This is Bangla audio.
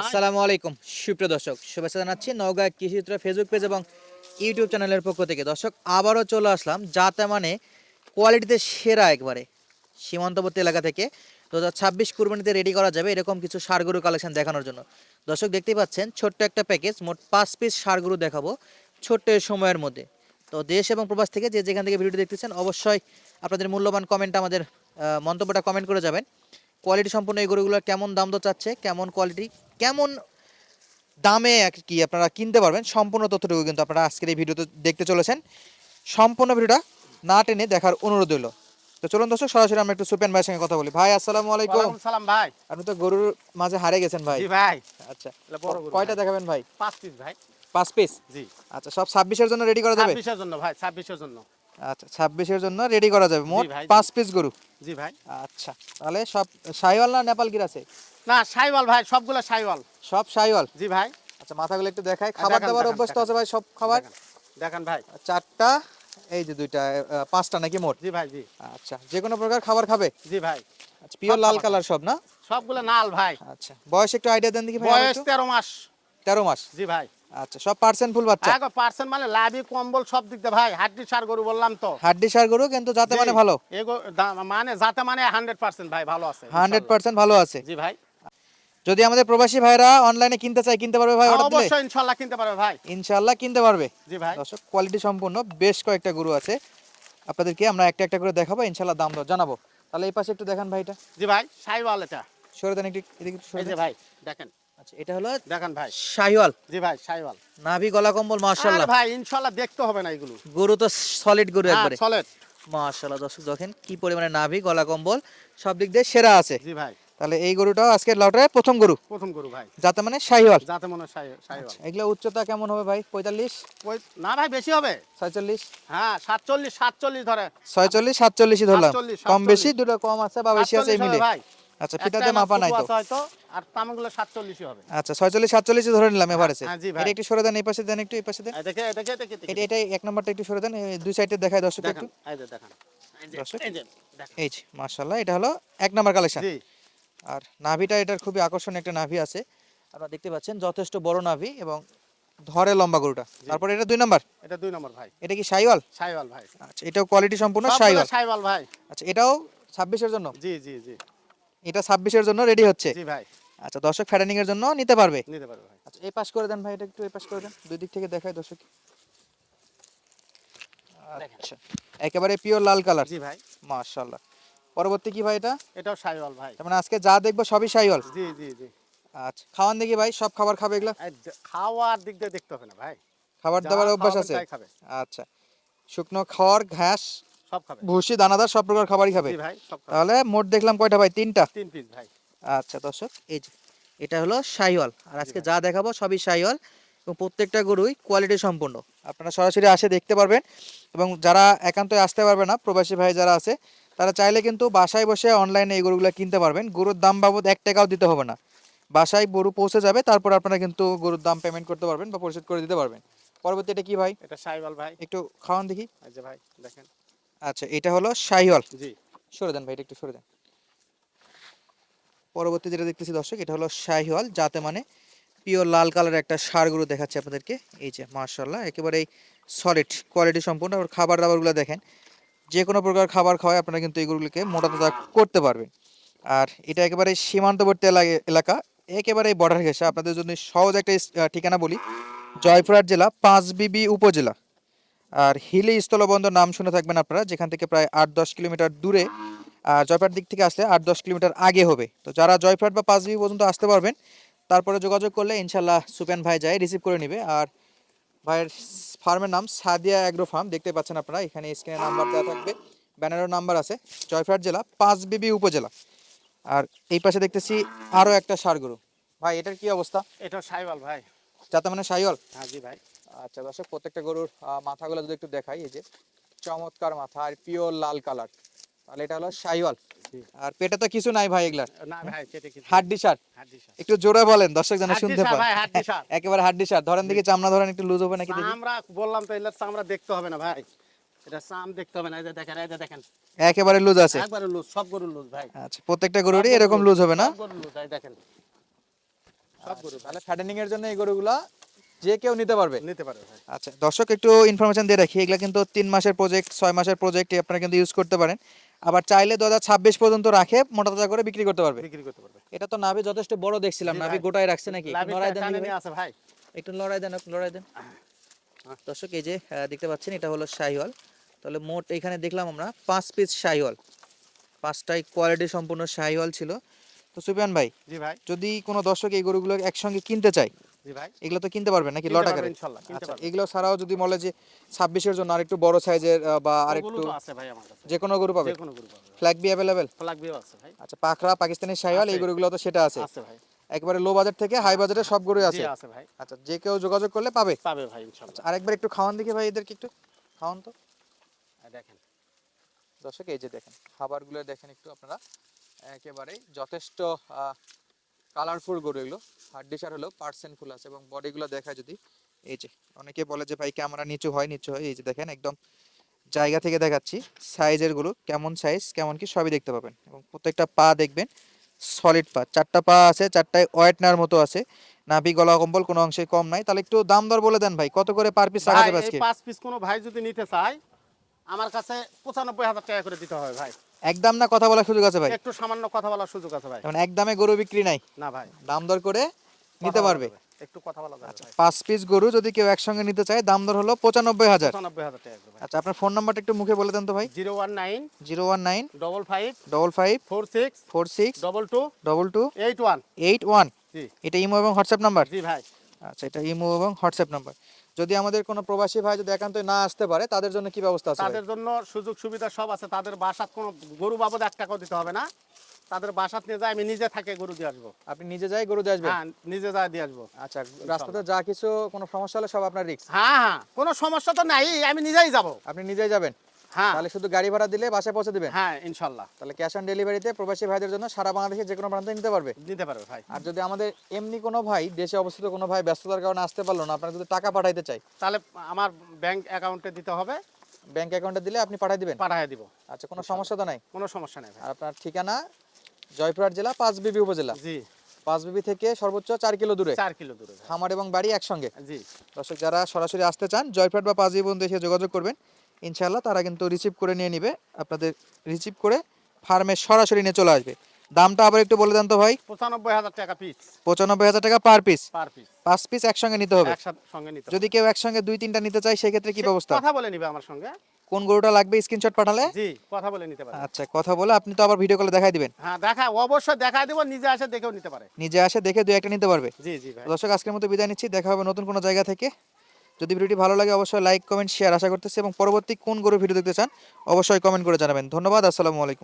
আসসালামু আলাইকুম, সুপ্রিয় দর্শক। শুভেচ্ছা জানাচ্ছি নওগাঁ কৃষিচিত্র ফেসবুক পেজ এবং ইউটিউব চ্যানেলের পক্ষ থেকে। দর্শক, আবারও চলে আসলাম যাতে মানে কোয়ালিটিতে সেরা একবারে সীমান্তবর্তী এলাকা থেকে। দু হাজার ছাব্বিশ কুরবানিতে রেডি করা যাবে এরকম কিছু সারগরু কালেকশন দেখানোর জন্য। দর্শক, দেখতেই পাচ্ছেন, ছোট্ট একটা প্যাকেজ মোট পাঁচ পিস সারগরু দেখাবো ছোট্ট সময়ের মধ্যে। তো দেশ এবং প্রবাস থেকে যে যেখান থেকে ভিডিওটি দেখতেছেন, অবশ্যই আপনাদের মূল্যবান কমেন্ট আমাদের মন্তব্যটা কমেন্ট করে যাবেন। কোয়ালিটি সম্পূর্ণ এই গরুগুলোর কেমন দাম তো চাচ্ছে, কেমন কোয়ালিটি কেমন দামে কি আপনারা কিনতে পারবেন সম্পূর্ণ তথ্যটুকু কিন্তু আপনারা আজকের এই ভিডিওতে দেখতে চলেছেন। সম্পূর্ণ ভিডিওটা না টেনে দেখার অনুরোধ রইল। তো চলুন দর্শক সরাসরি আমরা একটু সুপেন ভাইয়ের সঙ্গে কথা বলি। ভাই আসসালামু আলাইকুম। সালাম ভাই। আপনি তো গরুর মাঝে হারে গেছেন ভাই। জি ভাই। আচ্ছা কয়টা দেখাবেন ভাই? পাঁচ পিস ভাই। পাঁচ পিস জি। আচ্ছা সব ছাব্বিশের জন্য রেডি করা যাবে? ছাব্বিশের জন্য ভাই ছাব্বিশের জন্য। আচ্ছা ছাব্বিশের জন্য রেডি করা যাবে। মোট। পাঁচ পিস গরু। জি ভাই। আচ্ছা তাহলে সব সাইওয়াল না নেপাল গির আছে? না সাইওয়াল ভাই সবগুলো সাইওয়াল। সব সাইওয়াল? জি ভাই। আচ্ছা মাথাগুলো একটু দেখাই খাবার দাবার অভ্যস্ত আছে ভাই সব খাবার? দেখেন, ভাই। চারটা এই যে দুইটা পাঁচটা নাকি মোট? জি ভাই জি। আচ্ছা যে কোনো প্রকার খাবার খাবে? জি ভাই। আচ্ছা পিওর লাল কালার সব না? সবগুলো লাল ভাই। আচ্ছা বয়স একটু আইডিয়া দেন দেখি ভাই বয়স একটু। তেরো মাস। তেরো মাস? জি ভাই। আচ্ছা সব পার্সেন্ট ফুল বাচ্চা? পার্সেন্ট মানে লাভি কম্বল সব দিক দিয়ে ভাই হাড্ডি সার গরু বললাম তো। হাড্ডি সার গরু কিন্তু যাতে মানে ভালো। এগো মানে যাতে মানে হান্ড্রেড পার্সেন্ট ভাই ভালো আছে। হান্ড্রেড ইনশাল্লাহ। পার্সেন্ট ভালো আছে। জি ভাই। যদি আমাদের প্রবাসী ভাইরা অনলাইনে কিনতে চায় কিনতে পারবে ভাই অর্ডার দিলে? অবশ্যই ইনশাল্লাহ কিনতে পারবে ভাই। ইনশাআল্লাহ কিনতে পারবে। জি ভাই। দর্শক কোয়ালিটি সম্পূর্ণ বেশ কয়েকটা গরু আছে। আপনাদেরকে আমরা একটা একটা করে দেখাবো ইনশাআল্লাহ দাম দর জানাব। তাহলে এই পাশে একটু দেখান ভাইটা। জি ভাই সাইওয়াল এটা। সরে দেন একটু এদিকে সরে ভাই দেখেন। আচ্ছা এটা হলো দেখেন ভাই। শাহিওয়াল। জি ভাই সাইওয়াল নাভি গলা কম্বল মাশাআল্লাহ। ভাই ইনশাল্লাহ দেখতে হবে না এগুলো। গরু তো সলিড গরু হ্যাঁ একবারে। সলিড মাশাআল্লাহ দর্শক দেখেন কি পরিমাণে নাভি গলা কম্বল সব দিক দিয়ে সেরা আছে। জি ভাই। তাহলে এই গরুটাও আজকে লটারে প্রথম গরু। প্রথম গরু ভাই। যাতে মানে শাহিওয়াল। যাতে সাই- আচ্ছা, এগুলা উচ্চতা কেমন হবে ভাই? পঁয়তাল্লিশ? ওই না ভাই বেশি হবে। ছয়চল্লিশ? হ্যাঁ সাতচল্লিশ সাতচল্লিশ ধরে। ছয়চল্লিশ সাতচল্লিশই ধরলাম। কম বেশি 47 দুটো কম আছে বা বেশি আছে এই মিলে ভাই। আচ্ছা মাপা নাই তো? হয়তো আর তামাগুলো সাতচল্লিশই হবে। আচ্ছা ছয়চল্লিশ সাতচল্লিশই ধরে নিলাম এভারেজে হ্যাঁ, জি ভাই। এটা একটু সরে দেন এই পাশে দেন একটু এই পাশে দেন। দেখে দেখে দেখে এটা এটা এক নম্বরটা একটু সরে দেন দুই সাইডে দেখায় দর্শক একটু। এই যে দেখেন। এই যে মাশাআল্লাহ এটা হলো এক নম্বর কালেকশন। জি। আর নাভিটা এটার খুবই আকর্ষণীয় একটা নাভি আছে। আপনারা দেখতে পাচ্ছেন যথেষ্ট বড় নাভি এবং ধরে লম্বা গরুটা। তারপর এটা দুই নম্বর? এটা দুই নম্বর ভাই। এটা কি সাইওয়াল? সাইওয়াল ভাই। আচ্ছা এটাও কোয়ালিটি সম্পূর্ণ সাইওয়াল। সাইওয়াল ভাই। আচ্ছা এটাও ছাব্বিশের জন্য? জি জি জি। এটা ছাব্বিশের জন্য রেডি হচ্ছে। জি ভাই। আচ্ছা দর্শক ফ্যাটানিং এর জন্য নিতে পারবে? নিতে পারবে ভাই। আচ্ছা এই পাশ করে দেন ভাই এটা একটু এই পাশ করে দেন। দুই দিক থেকে দেখায় দর্শক। আচ্ছা একেবারে পিওর লাল কালার জি ভাই। মাশাআল্লাহ। পরবর্তী কি ভাই এটা? এটাও সাইওয়াল ভাই। তার মানে আজকে যা দেখব সবই সাইওয়াল। জি জি জি। আচ্ছা খাওয়ান দেখি ভাই সব খাবার খাবে এগুলা? খাওয়ার দিক দিয়ে দেখতে হবে না ভাই। খাবার দাবার অভ্যাস আছে? আচ্ছা শুকনো খাওয়ার ঘাস সব খাবে। ভুসি দানাদার সব প্রকার খাবারই খাবে। ভাই তাহলে মোট দেখলাম কয়টা ভাই? তিনটা? তিন পিস ভাই। আচ্ছা দর্শক এই যে এটা হলো শাহিওয়াল আর আজকে যা দেখাবো সবই শাহিওয়াল এবং প্রত্যেকটা গরুই কোয়ালিটি সম্পূর্ণ আপনারা সরাসরি আসে দেখতে পারবেন এবং যারা একান্তই আসতে পারবে না প্রবাসী ভাই যারা আছে তারা চাইলে কিন্তু বাসায় বসে অনলাইনে এই গরুগুলো কিনতে পারবেন। গরুর দাম বাবদ এক টাকাও দিতে হবে না। বাসায় গরু পৌঁছে যাবে তারপর আপনারা কিন্তু গরুর দাম পেমেন্ট করতে পারবেন বা পরিশোধ করে দিতে পারবেন। পরবর্তী এটা কি ভাই? এটা সাইওয়াল ভাই। একটু খাওয়ান দেখি। যে ভাই দেখেন। আচ্ছা এটা হলো শাহিওয়াল। জি। সরে দেন ভাই এটা একটু সরে দেন। পরবর্তী যেটা দেখতেছি দর্শক এটা হলো শাহিওয়াল যাতে মানে পিওর লাল কালার একটা সার গরু দেখাচ্ছে আপনাদেরকে। এই যে মার্শাল্লাহ একেবারে সলিড কোয়ালিটি সম্পূর্ণ। আর খাবার দাবারগুলো দেখেন যে কোনো প্রকার খাবার খাওয়ায় আপনারা কিন্তু এই গরুগুলোকে মোটা তাজা করতে পারবেন। আর এটা একেবারে সীমান্তবর্তী এলা- এলাকা একেবারে বর্ডার ঘেঁষা। আপনাদের জন্য সহজ একটা ঠিকানা বলি জয়পুরহাট জেলা পাঁচ পাঁচবিবি উপজেলা। আর হিলি স্থলবন্দর নাম শুনে থাকবেন আপনারা যেখান থেকে প্রায় আট দশ কিলোমিটার দূরে আর জয়পুরহাট দিক থেকে আসলে আট দশ কিলোমিটার আগে হবে। তো যারা জয়পুরহাট বা পাঁচবিবি পর্যন্ত আসতে পারবেন তারপরে যোগাযোগ করলে ইনশাল্লাহ সুপেন ভাই যায় রিসিভ করে নেবে। আর ভাইয়ের ফার্মের নাম সাদিয়া অ্যাগ্রো ফার্ম দেখতে পাচ্ছেন আপনারা এখানে স্ক্রিনে নাম্বার দেওয়া থাকবে ব্যানারের নাম্বার আছে জয়পুরহাট জেলা পাঁচ পাঁচবিবি উপজেলা। আর এই পাশে দেখতেছি আরও একটা সার গরু ভাই এটার কি অবস্থা? এটা সাইওয়াল ভাই। যাতে মানে সাইওয়াল? হ্যাঁ জি ভাই। আচ্ছা দর্শক প্রত্যেকটা গরুর মাথাগুলো যদি একটু দেখাই এই যে চমৎকার মাথা আর পিওর লাল কালার তাহলে এটা হলো শাইওয়াল আর পেটে তো কিছু নাই ভাই এগুলার। না ভাই কেটে কিছু হাড্ডি সার। একটু জোরে বলেন দর্শক যেন শুনতে পায় একেবারে হাড্ডি সার। ধরেন দিকে চামড়া ধরেন একটু লুজ হবে নাকি দেখি। আমরা বললাম তো এগুলো চামড়া দেখতে হবে না ভাই। এটা চাম দেখতে হবে না এই যে দেখেন এই যে দেখেন। একেবারে লুজ আছে। একবারে লুজ সব গরু লুজ ভাই। আচ্ছা প্রত্যেকটা গরুরই এরকম লুজ হবে না? সব গরু লুজ এই দেখেন। সব সব গরু তাহলে ফ্যাটেনিং এর জন্য এই গরুগুলা যে কেউ নিতে পারবে? নিতে পারে ভাই। আচ্ছা দর্শক একটু ইনফরমেশন দিয়ে রাখি। এগুলা কিন্তু তিন মাসের প্রজেক্ট ছয় মাসের প্রজেক্ট আপনারা কিন্তু ইউজ করতে পারেন। আবার চাইলে দু পর্যন্ত রাখে মোটা তাজা করে বিক্রি করতে পারবে। বিক্রি করতে পারবে। এটা তো নাভি যথেষ্ট বড় দেখছিলাম। নাভি। গোটায় রাখছে নাকি? লড়াই দেন ভাই। আছে ভাই। একটু লড়াই দেন লড়াই দেন। দর্শক এই যে দেখতে পাচ্ছেন এটা হলো শাহিওয়াল। তাহলে মোট এখানে দেখলাম আমরা পাঁচ পিস শাহিওয়াল। পাঁচটাই কোয়ালিটি সম্পূর্ণ শাহিওয়াল ছিল। তো সুফিয়ান ভাই জি ভাই। যদি কোনো দর্শক এই গরুগুলো একসঙ্গে কিনতে চায় এগুলো তো কিনতে পারবেন নাকি লট আকারে আচ্ছা এগুলো ছাড়াও যদি বলে যে ছাব্বিশের জন্য আরেকটু বড় সাইজের বা আরেকটু আছে ভাই আমার যে কোনো গরু পাবে ফ্ল্যাগ বি অ্যাভেলেবেল ফ্লাগ বিও আছে ভাই। আচ্ছা পাখরা পাকিস্তানি শাহিওয়াল এই গরুগুলো তো সেটা আছে। আছে ভাই। একবারে লো বাজার থেকে হাই বাজারে সব গরুই আছে। আছে ভাই। আচ্ছা যে কেউ যোগাযোগ করলে পাবে? পাবে ভাই ইনশাল্লাহ। আচ্ছা আরেকবার একটু খাওয়ান দেখি ভাই এদেরকে একটু। খাওয়ান তো। এই দেখেন। দর্শক এই যে দেখেন খাবারগুলো দেখেন একটু আপনারা। একেবারেই যথেষ্ট কালারফুল গরু এগুলো। হাড্ডি সার হলেও পার্সেন্ট ফুল আছে এবং বডিগুলো দেখায় যদি এই যে অনেকে বলে যে ভাই ক্যামেরা নিচু হয় নিচু হয়। এই যে দেখেন একদম জায়গা থেকে দেখাচ্ছি সাইজেরগুলো কেমন সাইজ কেমন কি সবই দেখতে পাবেন এবং প্রত্যেকটা পা দেখবেন সলিড পা। চারটা পা আছে চারটায় ওয়েটনার মতো আছে। নাভি গলা কম্বল কোনো অংশে কম নাই। তাহলে একটু দাম দর বলে দেন ভাই কত করে পার পিস রাখা ভাই যাবে আজকে? পাঁচ পিস কোনো ভাই যদি নিতে চায় আমার কাছে পঁচানব্বই হাজার টাকা করে দিতে হবে ভাই। একদম না কথা বলার সুযোগ আছে ভাই? একটু সামান্য কথা বলার সুযোগ আছে ভাই। যেমন একদমে গরু বিক্রি নাই না ভাই। দাম দর করে নিতে পারবে। একটু কথা বলা যাবে আচ্ছা পাঁচ পিস গরু যদি কেউ একসঙ্গে নিতে চায় দাম দর হলো পঁচানব্বই হাজার। পঁচানব্বই হাজার টাকা করে ভাই। আচ্ছা আপনার ফোন নাম্বারটা একটু মুখে বলে দেন তো ভাই। Zero one nine zero one nine double five double five four six four six double two double two eight one. Eight one. জি। এটা ইমো এবং হোয়াটসঅ্যাপ নাম্বার? জি ভাই। আচ্ছা এটা ইমো এবং হোয়াটসঅ্যাপ নাম্বার। যদি আমাদের কোনো প্রবাসী ভাই যদি একান্ত না আসতে পারে তাদের জন্য কি ব্যবস্থা আছে তাদের জন্য সুযোগ সুবিধা সব আছে। তাদের বাসাত কোনো গরু বাবদ এক টাকাও দিতে হবে না। তাদের বাসাত নিয়ে যায় আমি নিজে থাকে গরু দিয়ে আসব। আপনি নিজে যাই গরু দিয়ে আসবেন? হ্যাঁ নিজে যাই দিয়ে আসব। আচ্ছা রাস্তাতে যা কিছু কোনো সমস্যা হলে সব আপনার রিস্ক হ্যাঁ হ্যাঁ কোনো সমস্যা তো নাই আমি নিজেই যাব। আপনি নিজেই যাবেন? হ্যাঁ। তাহলে শুধু গাড়ি ভাড়া দিলে বাসায় পৌঁছে দিবেন? হ্যাঁ ইনশাল্লাহ। তাহলে ক্যাশ অন ডেলিভারিতে প্রবাসী ভাইদের জন্য সারা বাংলাদেশে যে কোনো প্রান্তে নিতে পারবে? নিতে পারবে ভাই। আর যদি আমাদের এমনি কোনো ভাই দেশে অবস্থিত কোনো ভাই ব্যস্ততার কারণে আসতে পারল না আপনার যদি টাকা পাঠাইতে চাই? তাহলে আমার ব্যাংক অ্যাকাউন্টে দিতে হবে। ব্যাংক অ্যাকাউন্টে দিলে আপনি পাঠিয়ে দিবেন? পাঠিয়ে দিব। আচ্ছা কোনো সমস্যা তো নাই? কোনো সমস্যা নেই আর আপনার ঠিকানা? জয়পুরহাট জেলা পাঁচ পাঁচবিবি উপজেলা। জি। পাঁচবিবি থেকে সর্বোচ্চ চার কিলো দূরে। চার কিলো দূরে খামার এবং বাড়ি একসঙ্গে। জি। দর্শক যারা সরাসরি আসতে চান জয়পুরহাট বা পাঁচবিবি পর্যন্ত এসে যোগাযোগ করবেন। ইনশাআল্লাহ তারা কিন্তু রিসিভ করে নিয়ে নিবে আপনাদের রিসিভ করে ফার্মে সরাসরি নিয়ে চলে আসবে। দামটা আবার একটু বলে দেন তো ভাই। পঁচানব্বই হাজার টাকা পিস পঁচানব্বই হাজার টাকা পার পিস পার পিস পাঁচ পিস একসঙ্গে নিতে হবে। একসাথে সঙ্গে নিতে যদি কেউ একসঙ্গে দুই তিনটা নিতে চায় সেক্ষেত্রে কি ব্যবস্থা? কথা বলে নিবে আমার সঙ্গে। কোন গরুটা লাগবে স্ক্রিনশট পাঠালে? জি কথা বলে নিতে পারে। আচ্ছা কথা বলে আপনি তো আবার ভিডিও কলে দেখাই দিবেন। হ্যাঁ দেখা অবশ্যই দেখাই দেবো নিজে এসে দেখেও নিতে পারে। নিজে আসে দেখে দুই একটা নিতে পারবে। জি জি ভাই। দর্শক আজকের মতো বিদায় নিচ্ছি। দেখা হবে নতুন কোনো জায়গা থেকে। যদি ভিডিওটি ভালো লাগে, অবশ্যই লাইক কমেন্ট শেয়ার আশা করতেছি। এবং পরবর্তী কোন গরু ভিডিও দেখতে চান, অবশ্যই কমেন্ট করে জানাবেন। ধন্যবাদ, আসসালামু আলাইকুম।